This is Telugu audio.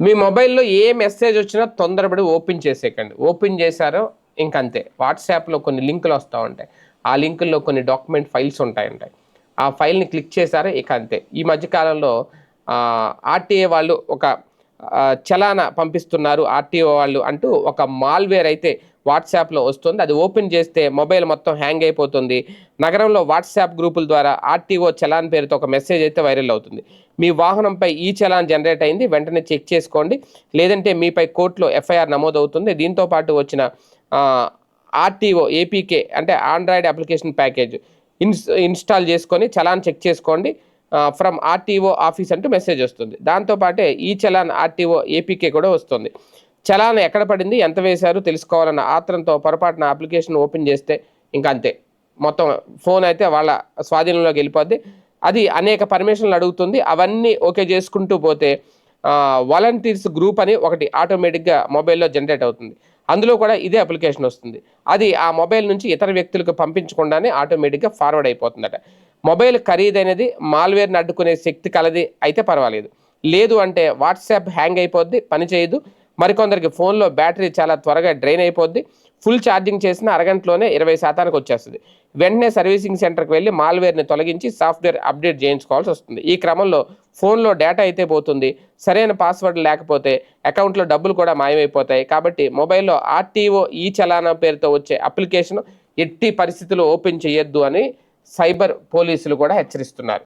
మీ మొబైల్లో ఏ మెసేజ్ వచ్చినా తొందరపడి ఓపెన్ చేసేయకండి. ఓపెన్ చేశారో ఇంకంతే. వాట్సాప్లో కొన్ని లింకులు వస్తూ ఉంటాయి. ఆ లింకుల్లో కొన్ని డాక్యుమెంట్ ఫైల్స్ ఉంటాయి ఉంటాయి. ఆ ఫైల్ని క్లిక్ చేశారో ఇక అంతే. ఈ మధ్యకాలంలో ఆర్టీఏ వాళ్ళు ఒక చలానా పంపిస్తున్నారు ఆర్టీఓ వాళ్ళు అంటూ ఒక మాల్వేర్ అయితే వాట్సాప్లో వస్తుంది. అది ఓపెన్ చేస్తే మొబైల్ మొత్తం హ్యాంగ్ అయిపోతుంది. నగరంలో వాట్సాప్ గ్రూపుల ద్వారా ఆర్టీఓ చలాన్ పేరుతో ఒక మెసేజ్ అయితే వైరల్ అవుతుంది. మీ వాహనంపై ఈ చలాన్ జనరేట్ అయింది. వెంటనే చెక్ చేసుకోండి. లేదంటే మీపై కోర్టులో ఎఫ్ఐఆర్ నమోదవుతుంది. దీంతో పాటు వచ్చిన ఆర్టీఓ ఏపీకే అంటే ఆండ్రాయిడ్ అప్లికేషన్ ప్యాకేజ్ ఇన్స్ ఇన్స్టాల్ చేసుకొని చలాన్ చెక్ చేసుకోండి. ఫ్రమ్ ఆర్టీఓ ఆఫీస్ అంటూ మెసేజ్ వస్తుంది. దాంతోపాటే ఈ చలాన్ ఆర్టీఓ ఏపీకే కూడా వస్తుంది. చలాన్ ఎక్కడ పడింది ఎంత వేశారు తెలుసుకోవాలన్న ఆత్రంతో పొరపాటున అప్లికేషన్ ఓపెన్ చేస్తే ఇంకా అంతే మొత్తం ఫోన్ అయితే వాళ్ళ స్వాధీనంలోకి వెళ్ళిపోద్ది. అది అనేక పర్మిషన్లు అడుగుతుంది. అవన్నీ ఓకే చేసుకుంటూ పోతే వాలంటీర్స్ గ్రూప్ అని ఒకటి ఆటోమేటిక్గా మొబైల్లో జనరేట్ అవుతుంది. అందులో కూడా ఇదే అప్లికేషన్ వస్తుంది. అది ఆ మొబైల్ నుంచి ఇతర వ్యక్తులకు పంపించకుండానే ఆటోమేటిక్గా ఫార్వర్డ్ అయిపోతుందట. మొబైల్ ఖరీదైనది మాల్వేర్ని అడ్డుకునే శక్తి కలది అయితే పర్వాలేదు. లేదు అంటే వాట్సాప్ హ్యాంగ్ అయిపోద్ది పనిచేయదు మరికొందరికి ఫోన్లో బ్యాటరీ చాలా త్వరగా డ్రైన్ అయిపోద్ది. ఫుల్ ఛార్జింగ్ చేసిన అరగంటలోనే ఇరవై శాతానికి వచ్చేస్తుంది. వెంటనే సర్వీసింగ్ సెంటర్కి వెళ్ళి మాల్వేర్ని తొలగించి సాఫ్ట్వేర్ అప్డేట్ చేయించుకోవాల్సి వస్తుంది. ఈ క్రమంలో ఫోన్లో డేటా అయితే పోతుంది. సరైన పాస్వర్డ్ లేకపోతే అకౌంట్లో డబ్బులు కూడా మాయమైపోతాయి. కాబట్టి మొబైల్లో ఆర్టీఓ ఈ చలానా పేరుతో వచ్చే అప్లికేషన్ ఎట్టి పరిస్థితుల్లో ఓపెన్ చేయొద్దు అని సైబర్ పోలీసులు కూడా హెచ్చరిస్తున్నారు.